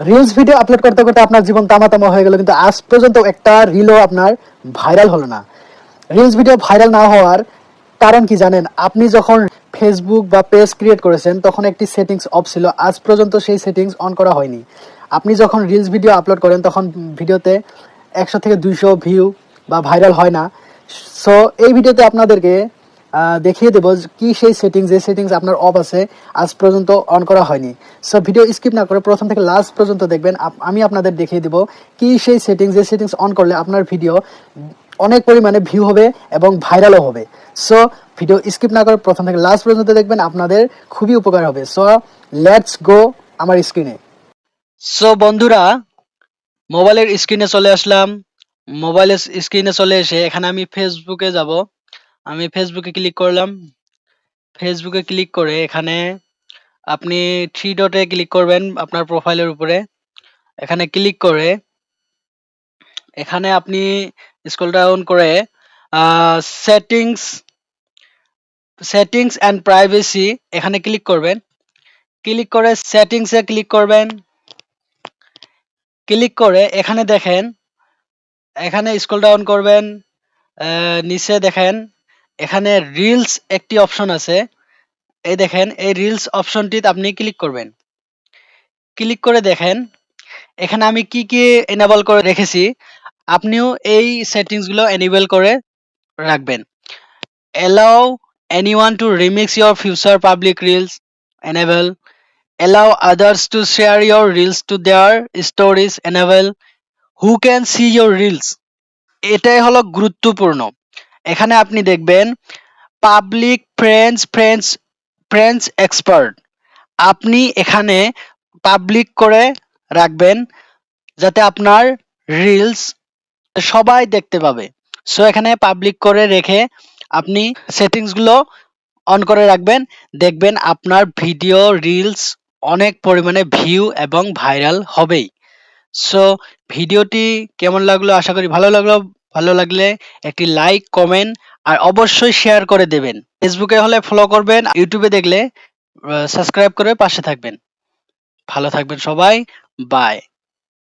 Reels video upload করতে করতে আপনার জীবন তামাতামা হয়ে গেল, কিন্তু আজ পর্যন্ত একটা রিলও আপনার ভাইরাল হলো না। রিলস ভিডিও ভাইরাল না হওয়ার কারণ কি জানেন? আপনি যখন ফেসবুক বা পেজ ক্রিয়েট করেছেন, তখন একটি সেটিংস অফ ছিল। আজ পর্যন্ত সেই সেটিংস অন করা হয়নি। আপনি যখন রিলস ভিডিও আপলোড করেন, তখন ভিডিওতে একশো থেকে দুইশো ভিউ বা ভাইরাল হয় না। সো এই ভিডিওতে আপনাদেরকে দেখিয়ে দেবো কি সেই সেটিংস যে সেটিংস আপনার অফ আছে, আজ পর্যন্ত অন করা হয়নি। সো ভিডিও স্কিপ না করে প্রথম থেকে লাস্ট পর্যন্ত দেখবেন আমি আপনাদের দেখিয়ে দেবো কি সেই সেটিংস যে সেটিংস অন করলে আপনার ভিডিও অনেক পরিমাণে ভিউ হবে এবং ভাইরালও হবে। সো ভিডিও স্কিপ না করে প্রথম থেকে লাস্ট পর্যন্ত দেখবেন, আপনাদের খুবই উপকার হবে। সো লেটস গো আমার স্ক্রিনে সো বন্ধুরা মোবাইলের স্ক্রিনে চলে আসলাম। মোবাইলের স্ক্রিনে চলে এসে এখানে আমি ফেসবুকে যাব। আমি ফেসবুকে ক্লিক করলাম। ফেসবুকে ক্লিক করে এখানে আপনি থ্রি ডটে ক্লিক করবেন আপনার প্রোফাইলের উপরে। এখানে ক্লিক করে এখানে আপনি স্ক্রল ডাউন করে সেটিংস সেটিংস অ্যান্ড প্রাইভেসি এখানে ক্লিক করবেন। ক্লিক করে সেটিংসে ক্লিক করবেন। ক্লিক করে এখানে দেখেন, এখানে স্ক্রল ডাউন করবেন নিচে দেখেন এখানে রিলস একটি অপশন আছে এই দেখেন এই রিলস অপশনটিতে আপনি ক্লিক করবেন ক্লিক করে দেখেন এখানে আমি কি কি এনেবল করে রেখেছি আপনিও এই সেটিংসগুলো এনেবল করে রাখবেন allow anyone to remix your future public reels enable allow others to share your reels to their stories enable who can see your reels এটাই হলো গুরুত্বপূর্ণ এখানে আপনি দেখবেন public friends friends friends expert আপনি এখানে পাবলিক করে রাখবেন যাতে আপনার রিলস সবাই দেখতে পাবে। সো এখানে পাবলিক করে রেখে আপনি সেটিংসগুলো অন করে রাখবেন। দেখবেন আপনার ভিডিও রিলস অনেক পরিমাণে ভিউ এবং ভাইরাল হবেই। সো ভিডিওটি কেমন লাগল? আশা করি ভালো লাগল। ভালো লাগলে একটি লাইক কমেন্ট আর অবশ্যই শেয়ার করে দেবেন। ফেসবুকে হলে ফলো করবেন ইউটিউবে দেখলে সাবস্ক্রাইব করে পাশে থাকবেন। ভালো থাকবেন সবাই বাই